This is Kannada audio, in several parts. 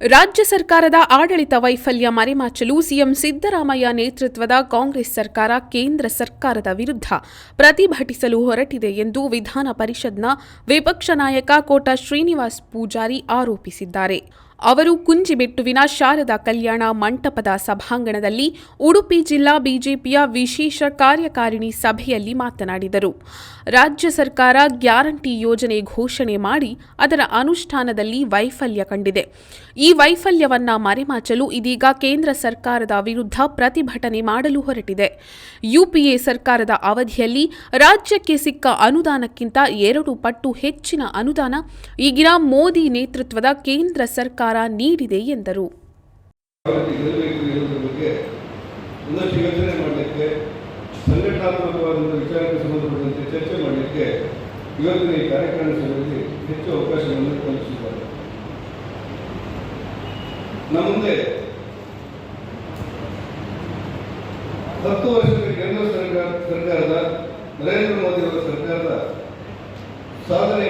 ರಾಜ್ಯ ಸರ್ಕಾರದ ಆಡಳಿತ ವೈಫಲ್ಯ ಮರೆಮಾಚಲು ಸಿಎಂ ಸಿದ್ದರಾಮಯ್ಯ ನೇತೃತ್ವದ ಕಾಂಗ್ರೆಸ್ ಸರ್ಕಾರ ಕೇಂದ್ರ ಸರ್ಕಾರದ ವಿರುದ್ಧ ಪ್ರತಿಭಟಿಸಲು ಹೊರಟಿದೆ ಎಂದು ವಿಧಾನ ಪರಿಷತ್ನ ವಿಪಕ್ಷ ನಾಯಕ ಕೋಟ ಶ್ರೀನಿವಾಸ್ ಪೂಜಾರಿ ಆರೋಪಿಸಿದ್ದಾರೆ. ಅವರು ಕುಂಜಿಬೆಟ್ಟುವಿನ ಶಾರದಾ ಕಲ್ಯಾಣ ಮಂಟಪದ ಸಭಾಂಗಣದಲ್ಲಿ ಉಡುಪಿ ಜಿಲ್ಲಾ ಬಿಜೆಪಿಯ ವಿಶೇಷ ಕಾರ್ಯಕಾರಿಣಿ ಸಭೆಯಲ್ಲಿ ಮಾತನಾಡಿದರು. ರಾಜ್ಯ ಸರ್ಕಾರ ಗ್ಯಾರಂಟಿ ಯೋಜನೆ ಘೋಷಣೆ ಮಾಡಿ ಅದರ ಅನುಷ್ಠಾನದಲ್ಲಿ ವೈಫಲ್ಯ ಕಂಡಿದೆ. ಈ ವೈಫಲ್ಯವನ್ನ ಮರೆಮಾಚಲು ಇದೀಗ ಕೇಂದ್ರ ಸರ್ಕಾರದ ವಿರುದ್ಧ ಪ್ರತಿಭಟನೆ ಮಾಡಲು ಹೊರಟಿದೆ. ಯುಪಿಎ ಸರ್ಕಾರದ ಅವಧಿಯಲ್ಲಿ ರಾಜ್ಯಕ್ಕೆ ಸಿಕ್ಕ ಅನುದಾನಕ್ಕಿಂತ ಎರಡು ಪಟ್ಟು ಹೆಚ್ಚಿನ ಅನುದಾನ ಈಗಿನ ಮೋದಿ ನೇತೃತ್ವದ ಕೇಂದ್ರ ಸರ್ಕಾರ ನೀಡಿದೆ ಎಂದರು. ಚರ್ಚೆ ಕಾರ್ಯಕ್ರಮ ಹೆಚ್ಚು ಅವಕಾಶವನ್ನು ಹತ್ತು ವರ್ಷದ ಕೇಂದ್ರ ಸರ್ಕಾರ ಸರ್ಕಾರದ, ನರೇಂದ್ರ ಮೋದಿ ಅವರ ಸರ್ಕಾರದ ಸಾಧನೆ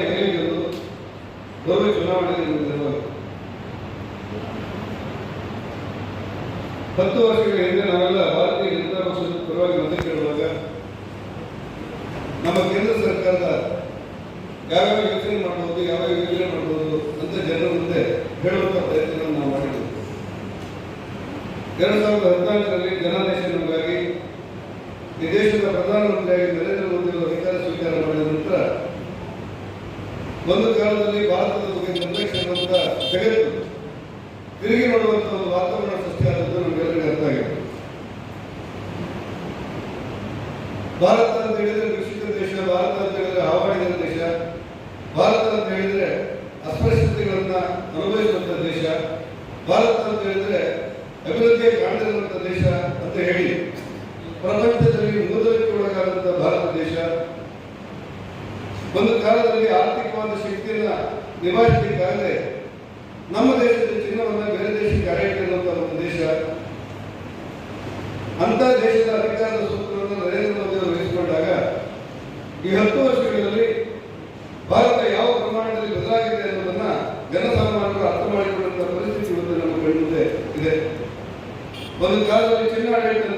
ಚುನಾವಣೆಯಲ್ಲಿ ಚುನಾವಣೆ ಹತ್ತು ವರ್ಷಗಳ ಹಿಂದೆ ನಾವೆಲ್ಲ ಭಾರತೀಯ ಜನತಾ ಪಕ್ಷದ ಪರವಾಗಿ ಮತ ಕೇಳುವಾಗ ನಮ್ಮ ಕೇಂದ್ರ ಸರ್ಕಾರದ ಯಾವ್ಯಾವ ಯೋಜನೆ ಮಾಡಬಹುದು ಯಾವ ಯೋಜನೆ ಮಾಡಬಹುದು ಅಂತ ಜನರ ಮುಂದೆ ಹೇಳುವಂಥ ಪ್ರಯತ್ನಗಳನ್ನು ನಾವು ಮಾಡಿದ್ದೇವೆ. ಎರಡು ಸಾವಿರದ ಹದಿನಾಲ್ಕರಲ್ಲಿ ಜನಾದೇಶನವಾಗಿ ಈ ದೇಶದ ಪ್ರಧಾನಮಂತ್ರಿಯಾಗಿ ನರೇಂದ್ರ ಮೋದಿ ಅವರು ಅಧಿಕಾರ ಸ್ವೀಕಾರ ಮಾಡಿದ ನಂತರ ಒಂದು ಕಾಲದಲ್ಲಿ ಭಾರತದ ಬಗ್ಗೆ ನಿರ್ಲಕ್ಷ್ಯ ಜಗತ್ತು, ತಿರುಗಿ ನೋಡುವಂತ ಒಂದು ವಾತಾವರಣ ಸೃಷ್ಟಿಯಾದದ್ದು ಭಾರತ ಅಂತ ಹೇಳಿದ್ರೆ ವಿಕಸಿತ ದೇಶ, ಭಾರತ ಅಂತ ಹೇಳಿದ್ರೆ ಹಾವಾಡಿದ ದೇಶ, ಭಾರತ ಅಂತ ಹೇಳಿದ್ರೆ ಅಸ್ಪೃಶ್ಯತೆಗಳನ್ನ ಅನುಭವಿಸುವಂತ ದೇಶ, ಭಾರತ ಅಂತ ಹೇಳಿದ್ರೆ ಅಭಿವೃದ್ಧಿ ಕಾಣದಿರುವಂತ ದೇಶ ಅಂತ ಹೇಳಿ ಪ್ರಪಂಚದಲ್ಲಿ ಮೂದಲಿಕ್ಕೆ ಒಳಗಾದಂತ ಭಾರತ ದೇಶ, ಒಂದು ಕಾಲದಲ್ಲಿ ಆರ್ಥಿಕವಾದ ಶಕ್ತಿಯನ್ನ ನಿಭಾಯಿಸಲಿಕ್ಕಾಗದೆ ನಮ್ಮ ದೇಶದ ಚಿನ್ನವನ್ನ ಬೇರೆ ದೇಶಕ್ಕೆ ಅರೆಯಿಟ್ಟಿರುವಂತಹ ಒಂದು ದೇಶ ಅಂತ ದೇಶದ ಅಧಿಕಾರದ ಸೂತ್ರವನ್ನು ನರೇಂದ್ರ ಮೋದಿ ಅವರು ವಹಿಸಿಕೊಂಡಾಗ ಈ ಹತ್ತು ವರ್ಷಗಳಲ್ಲಿ ಭಾರತ ಯಾವ ಪ್ರಮಾಣದಲ್ಲಿ ಬದಲಾಗಿದೆ ಅನ್ನೋದನ್ನ ಜನಸಾಮಾನ್ಯರು ಅರ್ಥ ಮಾಡಿಕೊಳ್ಳುವಂತಹ ಪರಿಸ್ಥಿತಿ ಇವತ್ತು ನಮ್ಮ ಕಣ್ಮುಂದೆ ಇದೆ. ಒಂದು ಕಾಲದಲ್ಲಿ ಚಿನ್ನ ಆಡಳಿತಂತ ದೇಶ ನಾಡಿದ್ದು